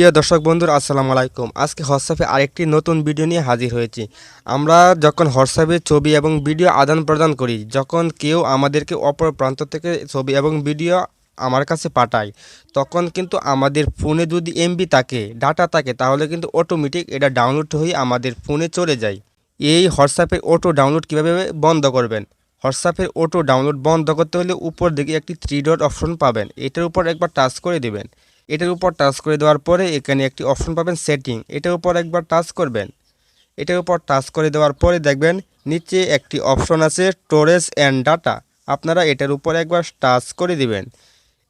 প্রিয় দর্শক বন্ধুরা, আসসালামু আলাইকুম। আজকে হোয়াটসঅ্যাপে আরেকটি নতুন ভিডিও নিয়ে হাজির হয়েছি। আমরা যখন হোয়াটসঅ্যাপে ছবি এবং ভিডিও আদান প্রদান করি, যখন কেউ আমাদেরকে অপর প্রান্ত থেকে ছবি এবং ভিডিও আমার কাছে পাঠায়, তখন কিন্তু আমাদের ফোনে যদি এমবি থাকে, ডাটা থাকে, তাহলে কিন্তু অটোমেটিক এটা ডাউনলোড হয়ে আমাদের ফোনে চলে যায়। এই হোয়াটসঅ্যাপের অটো ডাউনলোড কীভাবে বন্ধ করবেন? হোয়াটসঅ্যাপের অটো ডাউনলোড বন্ধ করতে হলে উপর দিকে একটি থ্রি ডট অপশন পাবেন। এটার উপর একবার টাচ করে দিবেন। এটার উপর টাচ করে দেওয়ার পরে এখানে একটি অপশন পাবেন সেটিং এটার উপর একবার টাচ করবেন। এটার উপর টাচ করে দেওয়ার পরে দেখবেন নিচে একটি অপশন আছে স্টোরেজ অ্যান্ড ডাটা আপনারা এটার উপর একবার টাচ করে দিবেন।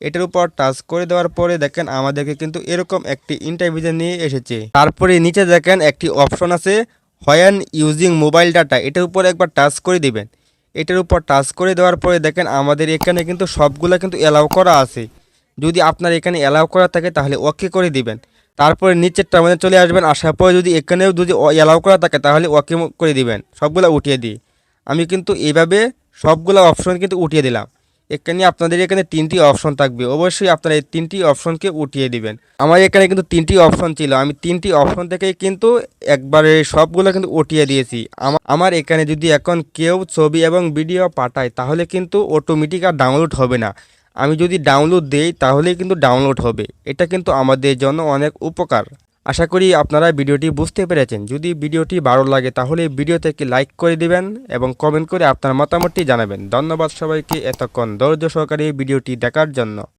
এটার উপর টাচ করে দেওয়ার পরে দেখেন আমাদেরকে কিন্তু এরকম একটি ইন্টারভিউ নিয়ে এসেছে। তারপরে নিচে দেখেন একটি অপশন আছে হোয়ান ইউজিং মোবাইল ডাটা এটার উপর একবার টাচ করে দিবেন। এটার উপর টাচ করে দেওয়ার পরে দেখেন আমাদের এখানে কিন্তু সবগুলো কিন্তু অ্যালাউ করা আছে। যদি আপনার এখানে অ্যালাউ করা থাকে তাহলে ওকে করে দিবেন। তারপরে নিচের টার্মিনে চলে আসবেন, আসার পরে যদি এখানেও যদি অ্যালাউ করা থাকে তাহলে ওকে করে দিবেন, সবগুলো উঠিয়ে দিই আমি কিন্তু এইভাবে সবগুলো অপশন কিন্তু উঠিয়ে দিলাম। এখানে আপনাদের এখানে তিনটি অপশন থাকবে, অবশ্যই আপনারা এই তিনটি অপশনকে উঠিয়ে দিবেন। আমার এখানে কিন্তু তিনটি অপশন ছিল, আমি তিনটি অপশন থেকেই কিন্তু একবারে সবগুলো কিন্তু উঠিয়ে দিয়েছি। আমার এখানে যদি এখন কেউ ছবি এবং ভিডিও পাঠায়, তাহলে কিন্তু অটোমেটিক আর ডাউনলোড হবে না। আমি যদি ডাউনলোড দেই, তাহলেই কিন্তু ডাউনলোড হবে। এটা কিন্তু আমাদের জন্য অনেক উপকার। আশা করি আপনারা ভিডিওটি বুঝতে পেরেছেন। যদি ভিডিওটি ভালো লাগে, তাহলে ভিডিওতে লাইক করে দিবেন এবং কমেন্ট করে আপনার মতামতটি জানাবেন। ধন্যবাদ সবাইকে এতক্ষণ ধৈর্য সহকারে ভিডিওটি দেখার জন্য।